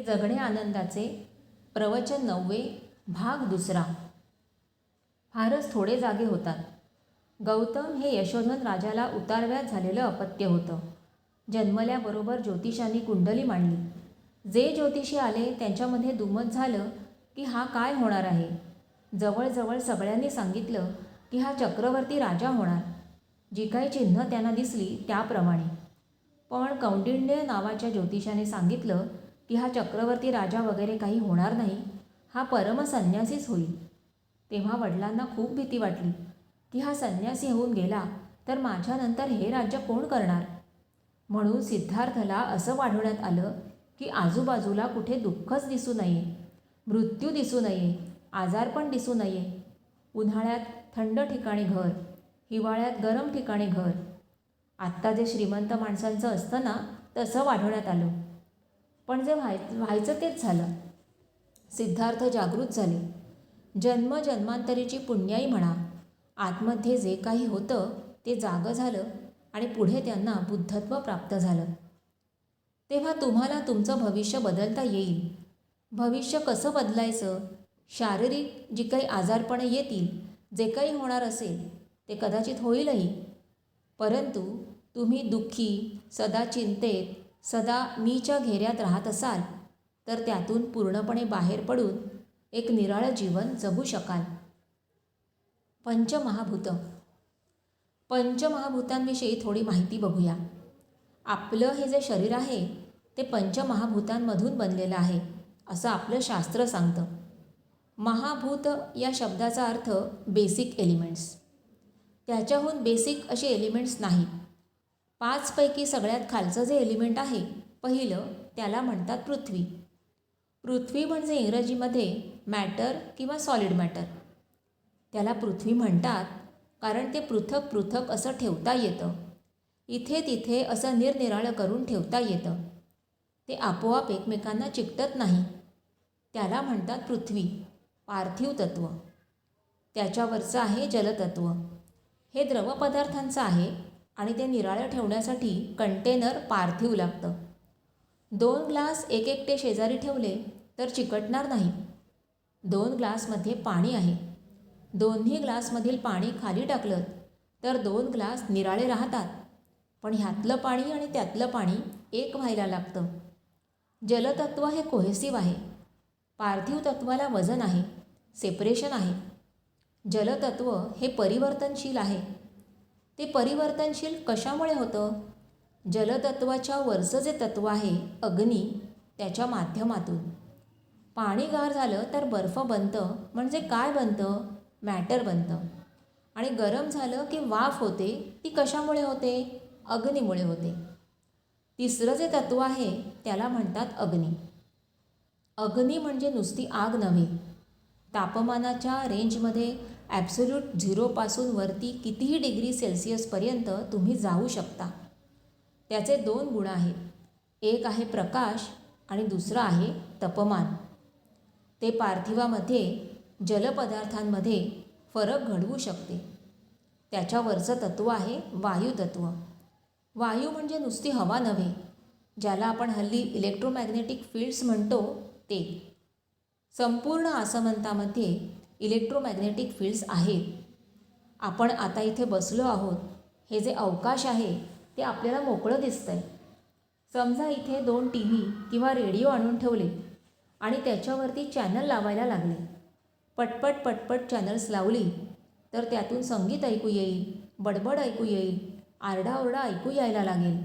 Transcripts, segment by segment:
हे जगणे आनंदाचे प्रवचन नववे भाग दुसरा. फारच थोडे जागे होतात. गौतम हे यशोधन राजाला उतारव्यात झालेलं अपत्य होतं. जन्मल्याबरोबर ज्योतिषांनी कुंडली मांडली. जे ज्योतिषी आले त्यांच्यामध्ये दुमत झालं की हा काय होणार आहे? जवळजवळ सगळ्यांनी सांगितलं की हा चक्रवर्ती राजा होणार. जी काही चिन्ह त्यांना दिसली त्याप्रमाणे. पण कौंडिण्य नावाच्या ज्योतिषाने सांगितलं की हा चक्रवर्ती राजा वगैरे काही होणार नाही हा परमसन्यासीच होईल. तेव्हा वडिलांना खूप भीती वाटली की हा संन्यासी होऊन गेला तर माझ्यानंतर हे राज्य कोण करणार? म्हणून सिद्धार्थला असं वाढवण्यात आलं की आजूबाजूला कुठे दुःखच दिसू नये मृत्यू दिसू नये आजारपण दिसू नये. उन्हाळ्यात थंड ठिकाणी घर हिवाळ्यात गरम ठिकाणी घर. आत्ता जे श्रीमंत माणसांचं असतं ना तसं वाढवण्यात आलं. पण जे व्हाय व्हायचं तेच झालं. सिद्धार्थ जागृत झाले. जन्म जन्मांतरीची पुण्याई म्हणा. आतमध्ये जे काही होतं ते जागं झालं आणि पुढे त्यांना बुद्धत्व प्राप्त झालं. तेव्हा तुम्हाला तुमचं भविष्य बदलता येईल. भविष्य कसं बदलायचं? शारीरिक जी काही आजारपणे येतील जे काही होणार असेल ते कदाचित होईलही. परंतु तुम्ही दुःखी सदा चिंतेत सदा मीच्या घेऱ्यात राहत असाल तर त्यातून पूर्णपणे बाहेर पडून एक निराळं जीवन जगू शकाल. पंचमहाभूत. पंचमहाभूतांविषयी थोडी माहिती बघूया. आपलं हे जे शरीर आहे ते पंचमहाभूतांमधून बनलेलं आहे असं आपलं शास्त्र सांगतं. महाभूत या शब्दाचा अर्थ बेसिक एलिमेंट्स त्याच्याहून बेसिक असे एलिमेंट्स नाही. पाचपैकी सगळ्यात खालचं जे एलिमेंट आहे पहिलं त्याला म्हणतात पृथ्वी. पृथ्वी म्हणजे इंग्रजीमध्ये मॅटर किंवा सॉलिड मॅटर त्याला पृथ्वी म्हणतात कारण ते पृथक पृथक असं ठेवता येतं. इथे तिथे असं निरनिराळं करून ठेवता येतं. ते आपोआप एकमेकांना चिकटत नाही. त्याला म्हणतात पृथ्वी पार्थिव तत्व. त्याच्यावरचं आहे जलतत्व. हे द्रवपदार्थांचं आहे आणि ते निराळं ठेवण्यासाठी कंटेनर पार्थिव लागतं. दोन ग्लास एक एकटे शेजारी ठेवले तर चिकटणार नाही. दोन ग्लासमध्ये पाणी आहे. दोन्ही ग्लासमधील पाणी खाली टाकलं तर दोन ग्लास निराळे राहतात. पण ह्यातलं पाणी आणि त्यातलं पाणी एक व्हायला लागतं. जलतत्व हे कोहेसिव आहे. पार्थिव तत्वाला वजन आहे. सेपरेशन आहे. जलतत्व हे परिवर्तनशील आहे. ते परिवर्तनशील कशामुळे होतं? जलतत्वाच्या वरचं जे तत्व आहे अग्नी त्याच्या माध्यमातून. पाणी गार झालं तर बर्फ बनतं. म्हणजे काय बनतं? मॅटर बनतं. आणि गरम झालं की वाफ होते ती कशामुळे होते? अग्नीमुळे होते. तिसरं जे तत्व आहे त्याला म्हणतात अग्नी. अग्नी म्हणजे नुसती आग नव्हे. तापमानाच्या रेंजमध्ये ॲब्सोल्यूट झिरोपासून वरती कितीही डिग्री सेल्सिअसपर्यंत तुम्ही जाऊ शकता. त्याचे दोन गुण आहेत. एक आहे प्रकाश आणि दुसरं आहे तपमान. ते पार्थिवामध्ये जलपदार्थांमध्ये फरक घडवू शकते. त्याच्यावरचं तत्व आहे वायुतत्व वायू म्हणजे नुसती हवा नव्हे ज्याला आपण हल्ली इलेक्ट्रोमॅग्नेटिक फील्ड्स म्हणतो ते. संपूर्ण आसमंतामध्ये इलेक्ट्रोमॅग्नेटिक फील्ड्स आहेत आपण आता इथे बसलो आहोत. हे जे अवकाश आहे ते आपल्याला मोकळं दिसतं आहे समजा इथे दोन टी व्ही किंवा रेडिओ आणून ठेवले आणि त्याच्यावरती चॅनल लावायला लागले. पटपट पटपट चॅनल्स लावली तर त्यातून संगीत ऐकू येईल बडबड ऐकू येईल आरडाओरडा ऐकू यायला लागेल.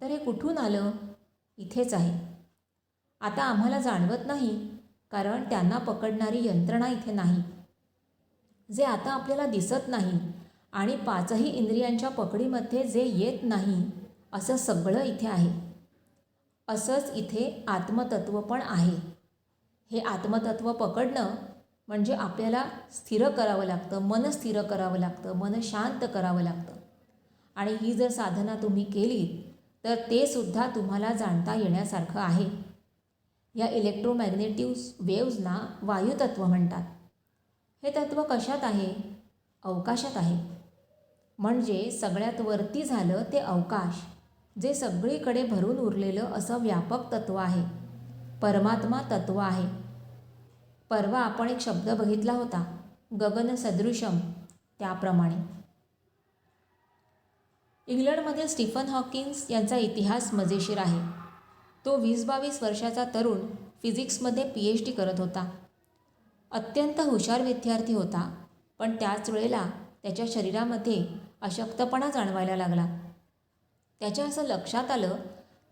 तर हे कुठून आलं? इथेच आहे. आता आम्हाला जाणवत नाही कारण त्यांना पकडणारी यंत्रणा इथे नाही. जे आता आपल्याला दिसत नाही आणि पाचही इंद्रियांच्या पकडीमध्ये जे येत नाही असं सगळं इथे आहे. असंच इथे आत्मतत्व पण आहे. हे आत्मतत्व पकडणं म्हणजे आपल्याला स्थिर करावं लागतं मन स्थिर करावं लागतं मन शांत करावं लागतं. आणि ही जर साधना तुम्ही केलीत तर ते सुद्धा तुम्हाला जाणता येण्यासारखं आहे. या इलेक्ट्रोमॅग्नेटिव्ह वेव्जना वायुतत्व म्हणतात. हे तत्त्व कशात आहे? अवकाशात आहे. म्हणजे सगळ्यात वरती झालं ते अवकाश जे सगळीकडे भरून उरलेलं असं व्यापक तत्त्व आहे. परमात्मा तत्व आहे. परवा आपण एक शब्द बघितला होता गगन सदृशम त्याप्रमाणे. इंग्लंडमधील स्टीफन हॉकिन्स यांचा इतिहास मजेशीर आहे. तो वीस बावीस वर्षाचा तरुण फिजिक्समध्ये पी एच डी करत होता. अत्यंत हुशार विद्यार्थी होता पण त्याच वेळेला त्याच्या शरीरामध्ये अशक्तपणा जाणवायला लागला. त्याच्या असं लक्षात आलं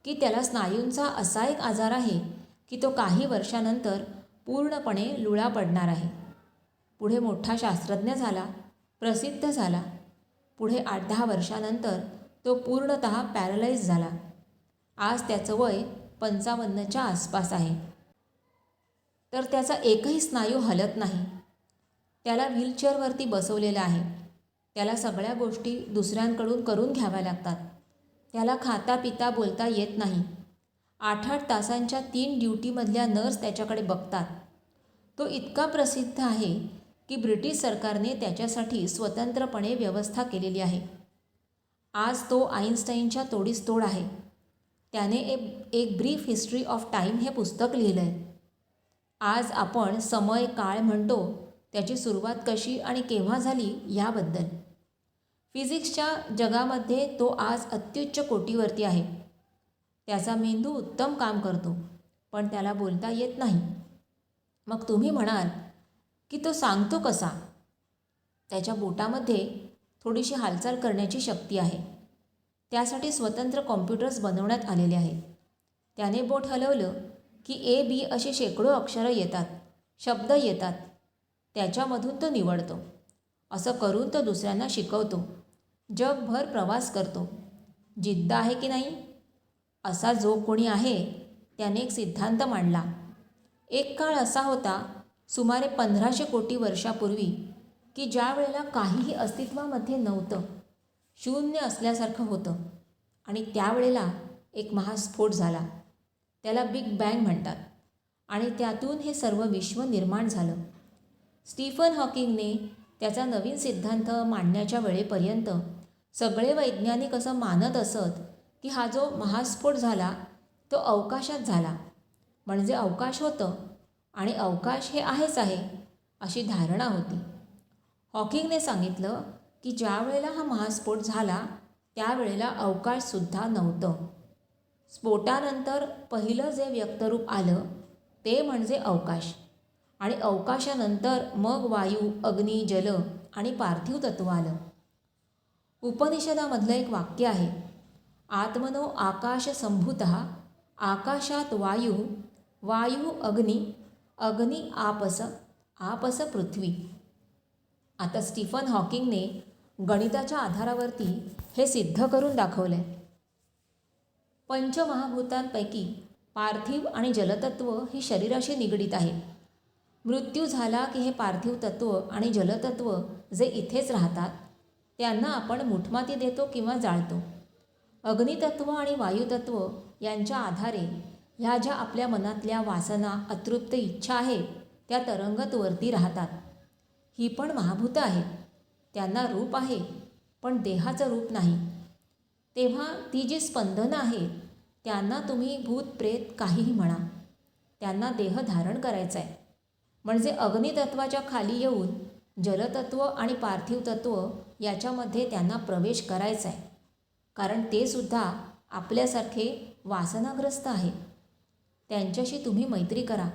की त्याला स्नायूंचा असा एक आजार आहे की तो काही वर्षानंतर पूर्णपणे लुळा पडणार आहे. पुढे मोठा शास्त्रज्ञ झाला प्रसिद्ध झाला. पुढे आठ दहा वर्षानंतर तो पूर्णत पॅरलाईज झाला. आज त्याचं वय पंचावन्नच्या आसपास आहे. तर त्याचा एकही स्नायू हलत नाही. त्याला व्हीलचेअरवरती बसवलेलं आहे. त्याला सगळ्या गोष्टी दुसऱ्यांकडून करून घ्याव्या लागतात. त्याला खाता पिता बोलता येत नाही. आठ आठ तासांच्या तीन ड्युटीमधल्या नर्स त्याच्याकडे बघतात. तो इतका प्रसिद्ध आहे की ब्रिटिश सरकारने त्याच्यासाठी स्वतंत्रपणे व्यवस्था केलेली आहे. आज तो आईन्स्टाईनच्या तोडीस तोड आहे. त्याने एक एक ब्रीफ हिस्ट्री ऑफ टाईम हे पुस्तक लिहिलं आहे आज आपण समय काळ म्हणतो त्याची सुरुवात कशी आणि केव्हा झाली याबद्दल. फिजिक्सच्या जगामध्ये तो आज अत्युच्च कोटीवरती आहे. त्याचा मेंदू उत्तम काम करतो पण त्याला बोलता येत नाही. मग तुम्ही म्हणाल की तो सांगतो कसा? त्याच्या बोटामध्ये थोडीशी हालचाल करण्याची शक्ती आहे. त्यासाठी स्वतंत्र कॉम्प्युटर्स बनवण्यात आलेले आहेत त्याने बोट हलवलं की ए बी अशी शेकडो अक्षरं येतात शब्द येतात. त्याच्यामधून तो निवडतो. असं करून तो दुसऱ्यांना शिकवतो. जगभर प्रवास करतो. जिद्द आहे की नाही? असा जो कोणी आहे त्याने एक सिद्धांत मांडला. एक काळ असा होता सुमारे पंधराशे कोटी वर्षापूर्वी की ज्या वेळेला काहीही अस्तित्वामध्ये नव्हतं शून्य असल्यासारखं होतं. आणि त्यावेळेला एक महास्फोट झाला. त्याला बिग बँग म्हणतात. आणि त्यातून हे सर्व विश्व निर्माण झालं. स्टीफन हॉकिंगने त्याचा नवीन सिद्धांत मांडण्याच्या वेळेपर्यंत सगळे वैज्ञानिक असं मानत असत की हा जो महास्फोट झाला तो अवकाशात झाला. म्हणजे अवकाश होतं आणि अवकाश हे आहेच आहे अशी धारणा होती. हॉकिंगने सांगितलं की ज्या वेळेला हा महास्फोट झाला त्यावेळेला अवकाशसुद्धा नव्हतं. स्फोटानंतर पहिलं जे व्यक्तरूप आलं ते म्हणजे अवकाश. आणि अवकाशानंतर मग वायू अग्नी जल आणि पार्थिव तत्व आलं. उपनिषदामधलं एक वाक्य आहे आत्मनो आकाश संभूत आकाशात वायू वायू अग्नी अग्नी आपस आपस पृथ्वी. आता स्टीफन हॉकिंगने गणिताच्या आधारावरती हे सिद्ध करून दाखवलं. आहे पंचमहाभूतांपैकी पार्थिव आणि जलतत्व ही शरीराशी निगडीत आहे. मृत्यू झाला की हे पार्थिव तत्व आणि जलतत्व जे इथेच राहतात त्यांना आपण मुठमाती देतो किंवा जाळतो. अग्नितत्व आणि वायुतत्व यांच्या आधारे ह्या ज्या आपल्या मनातल्या वासना अतृप्त इच्छा आहेत त्या तरंगत वरती राहतात. ही पण महाभूतं आहेत त्यांना रूप आहे पण देहाचं रूप नाही. तेव्हा ती जी स्पंदनं आहेत त्यांना तुम्ही भूत प्रेत काहीही म्हणा. त्यांना देह धारण करायचं आहे म्हणजे अग्नितत्वाच्या खाली येऊन जलतत्व आणि पार्थिव तत्व याच्यामध्ये त्यांना प्रवेश करायचा आहे कारण ते सुद्धा आपल्यासारखे वासनाग्रस्त आहेत. त्यांच्याशी तुम्ही मैत्री करा.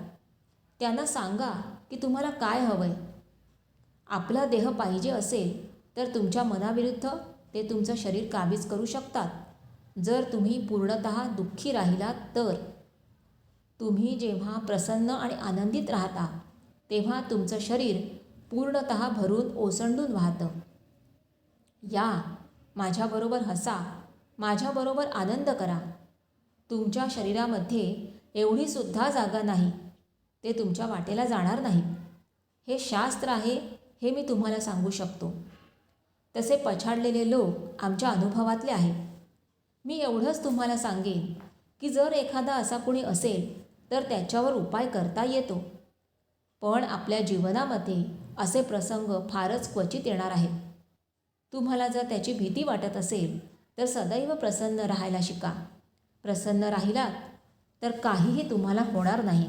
त्यांना सांगा की तुम्हाला काय हवं आहे आपला देह पाहिजे असेल तर तुमच्या मनाविरुद्ध ते तुमचं शरीर काबीज करू शकतात. जर तुम्ही पूर्णत दुःखी राहिलात तर. तुम्ही जेव्हा प्रसन्न आणि आनंदित राहता तेव्हा तुमचं शरीर पूर्णत भरून ओसंडून वाहतं. या माझ्याबरोबर हसा माझ्याबरोबर आनंद करा. तुमच्या शरीरामध्ये एवढीसुद्धा जागा नाही ते तुमच्या वाटेला जाणार नाही. हे शास्त्र आहे हे मी तुम्हाला सांगू शकतो. तसे पछाडलेले लोक आमच्या अनुभवातले आहेत. मी एवढंच तुम्हाला सांगेन की जर एखादा असा कोणी असेल तर त्याच्यावर उपाय करता येतो. पण आपल्या जीवनामध्ये असे प्रसंग फारच क्वचित येणार आहेत. तुम्हाला जर त्याची भीती वाटत असेल तर सदैव प्रसन्न राहायला शिका. प्रसन्न राहिलात तर काहीही तुम्हाला होणार नाही.